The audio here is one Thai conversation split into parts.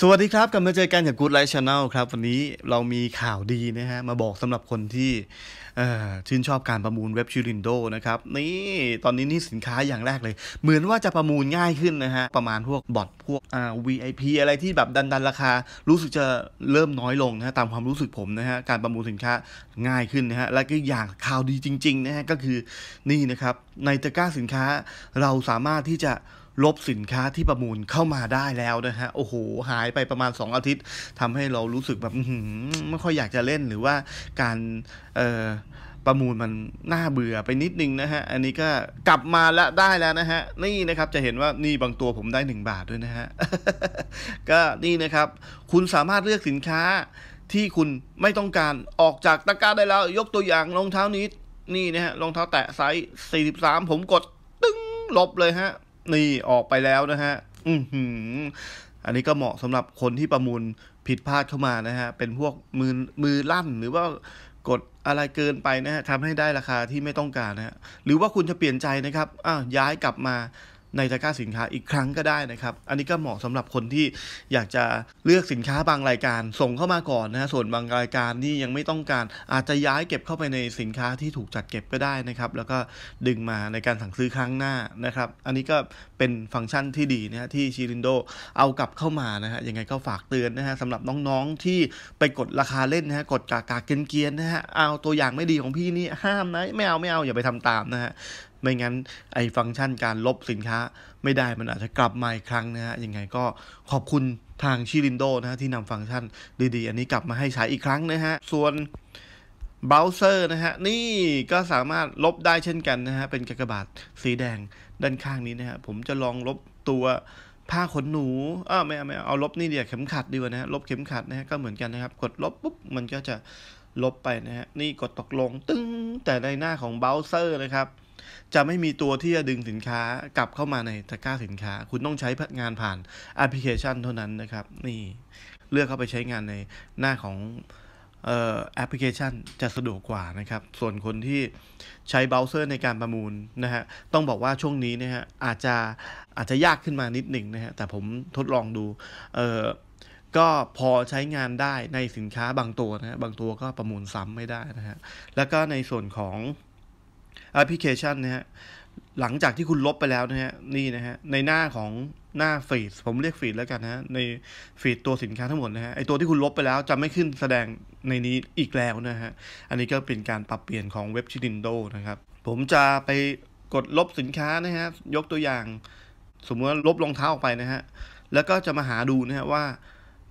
สวัสดีครับ กลับมาเจอกันกับ Good Life Channel ครับ วันนี้เรามีข่าวดีนะฮะ มาบอกสำหรับคนที่ชื่นชอบการประมูลเว็บชิลินโดนะครับ นี่ตอนนี้นี่สินค้าอย่างแรกเลย เหมือนว่าจะประมูลง่ายขึ้นนะฮะ ประมาณพวกบอทพวกอ่า VIP อะไรที่แบบดันดันราคา รู้สึกจะเริ่มน้อยลงนะฮะ ตามความรู้สึกผมนะฮะ การประมูลสินค้าง่ายขึ้นนะฮะ และก็อย่างข่าวดีจริง ๆ นะฮะ ก็คือนี่นะครับในตะกร้าสินค้าเราสามารถที่จะ ลบสินค้าที่ประมูลเข้ามาได้แล้วนะฮะ โอ้โห หายไปประมาณ 2 อาทิตย์ทำให้เรารู้สึกแบบไม่ค่อยอยากจะเล่นหรือว่าการเประมูลมันน่าเบื่อไปนิดนึงนะฮะ อันนี้ก็กลับมาล้วได้แล้วนะฮะ นี่นะครับจะเห็นว่านี่บางตัวผมได้ 1 บาทด้วยนะฮะ ก็นี่นะครับ คุณสามารถเลือกสินค้าที่คุณไม่ต้องการออกจากตะกร้าได้แล้ว ยกตัวอย่างรองเท้านี้ นี่นะฮะรองเท้าแตะไซส์43 ผมกดตึ้งลบเลยฮะ นี่ออกไปแล้วนะฮะ อือหือ อันนี้ก็เหมาะสำหรับคนที่ประมูลผิดพลาดเข้ามานะฮะ เป็นพวกมือมือลั่นหรือว่ากดอะไรเกินไปนะฮะทำให้ได้ราคาที่ไม่ต้องการนะฮะ หรือว่าคุณจะเปลี่ยนใจนะครับ อ้าวย้ายกลับมา ในตะกร้าสินค้าอีกครั้งก็ได้นะครับ อันนี้ก็เหมาะสำหรับคนที่อยากจะเลือกสินค้าบางรายการ ส่งเข้ามาก่อนนะฮะส่วนบางรายการที่ยังไม่ต้องการอาจจะย้ายเก็บเข้าไปในสินค้าที่ถูกจัดเก็บก็ได้นะครับ แล้วก็ดึงมาในการสั่งซื้อครั้งหน้านะครับ อันนี้ก็เป็นฟังก์ชันที่ดีนะฮะที่ชิรินโดเอากลับเข้ามานะฮะยังไงก็ฝากเตือนนะฮะสำหรับน้องๆที่ไปกดราคาเล่นนะฮะกดกากาเกียนๆนะฮะเอาตัวอย่างไม่ดีของพี่นี่ห้ามนะไม่เอาไม่เอาอย่าไปทำตามนะฮะ ไม่งั้นไอ้ฟังก์ชันการลบสินค้าไม่ได้มันอาจจะกลับมาอีกครั้งนะฮะยังไงก็ขอบคุณทางชิรินโดนะฮะที่นำฟังก์ชันดีๆ อันนี้กลับมาให้ใช้อีกครั้งนะฮะ ส่วนเบราว์เซอร์นะฮะ นี่ก็สามารถลบได้เช่นกันนะฮะ เป็นกากบาทสีแดงด้านข้างนี้นะฮะ ผมจะลองลบตัวผ้าขนหนูเอ้าวไม่เอาไม่เอาเอาลบนี่เดียวเข็มขัดดีกว่านะฮะ ลบเข็มขัดนะฮะ ก็เหมือนกันนะครับ กดลบปุ๊บ มันก็จะลบไปนะฮะ นี่กดตกลงตึ้งแต่ในหน้าของเบราว์เซอร์นะครับ จะไม่มีตัวที่จะดึงสินค้ากลับเข้ามาในตะกร้าสินค้า คุณต้องใช้งานผ่านแอปพลิเคชันเท่านั้นนะครับ นี่เลือกเข้าไปใช้งานในหน้าของออแอปพลิเคชันจะสะดวกกว่านะครับ ส่วนคนที่ใช้เบราว์เซอร์ในการประมูลนะฮะ ต้องบอกว่าช่วงนี้นะฮะอาจจะอาจจะยากขึ้นมานิดหนึ่งนะฮะ แต่ผมทดลองดูเออก็พอใช้งานได้ในสินค้าบางตัวนะฮะ บางตัวก็ประมูลซ้ำไม่ได้นะฮะ แล้วก็ในส่วนของ แอปพลิเคชันนะฮะหลังจากที่คุณลบไปแล้วนะฮะนี่นะฮะในหน้าของหน้าฟีดผมเรียกฟีดแล้วกันนะฮะในฟีดตัวสินค้าทั้งหมดนะฮะไอตัวที่คุณลบไปแล้วจะไม่ขึ้นแสดงในนี้อีกแล้วนะฮะอันนี้ก็เป็นการปรับเปลี่ยนของเว็บชิดินโดนะครับผมจะไปกดลบสินค้านะฮะยกตัวอย่าง สมมติว่าลบรองเท้าออกไปนะฮะแล้วก็จะมาหาดูนะฮะว่า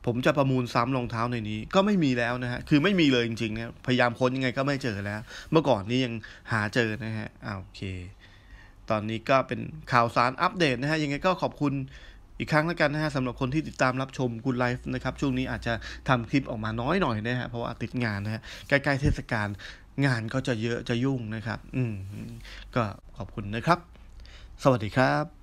ผมจะประมูลซ้ำรองเท้าในนี้ ก็ไม่มีแล้วนะฮะ คือไม่มีเลยจริงๆนะพยายามค้นยังไงก็ไม่เจอแล้ว เมื่อก่อนนี้ยังหาเจอนะฮะอ่าโอเค ตอนนี้ก็เป็นข่าวสารอัปเดตนะฮะ ยังไงก็ขอบคุณอีกครั้งแล้วกันนะฮะสำหรับคนที่ติดตามรับชมกูไลฟ์นะครับ ช่วงนี้อาจจะทำคลิปออกมาน้อยหน่อยนะฮะ เพราะว่าติดงานนะฮะ ใกล้ๆเทศกาลงานก็จะเยอะจะยุ่งนะครับ อืม ก็ขอบคุณนะครับ สวัสดีครับ